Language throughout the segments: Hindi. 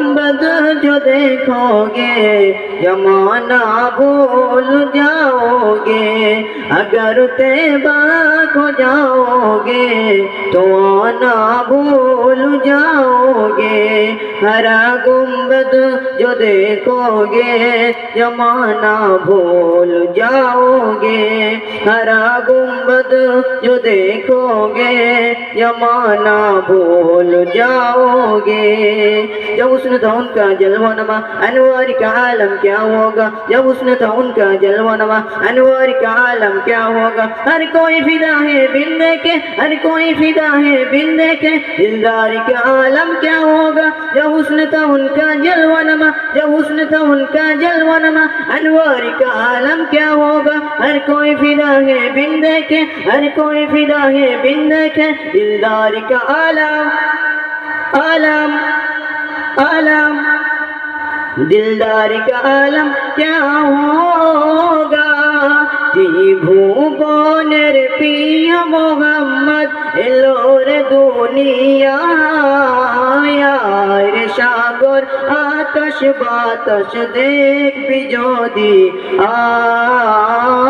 गुंबद जो देखोगे जमाना भूल जाओगे। अगर तेबा खो जाओगे तो आना भूल जाओगे। हरा गुंबद जो देखोगे, जमाना भूल जाओगे। हरा गुंबद जो देखोगे, जमाना भूल जाओगे। जब उसने था उनका जलवा नमा अनवार का आलम क्या होगा? जब उसने था उनका जलवा नमा अनवार का आलम क्या होगा? हर कोई फिदा है बिन देखे हर कोई फिदा है बिन देखे दिलदार का आलम क्या होगा? जब उसने था उनका जलवा नमा, जब उसने था उनका जलवा नमा, अनवार का आलम क्या होगा? हर कोई फिदा है बिन देखे हर कोई फिदा है बिन देखे दिलदार का आलम आलम आलम। दिलदार का आलम क्या होगा? ভুবনের প্রিয় মোহাম্মদ এলোর দুনিয়ার সাগর আকাশ বাতাস দেখবি যদি আ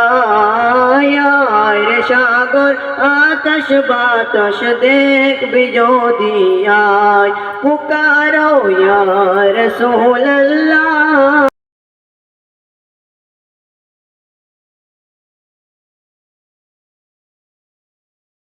রে সাগর আকাশ বাতাস দেখবি যদি আয় পুকারো ইয়া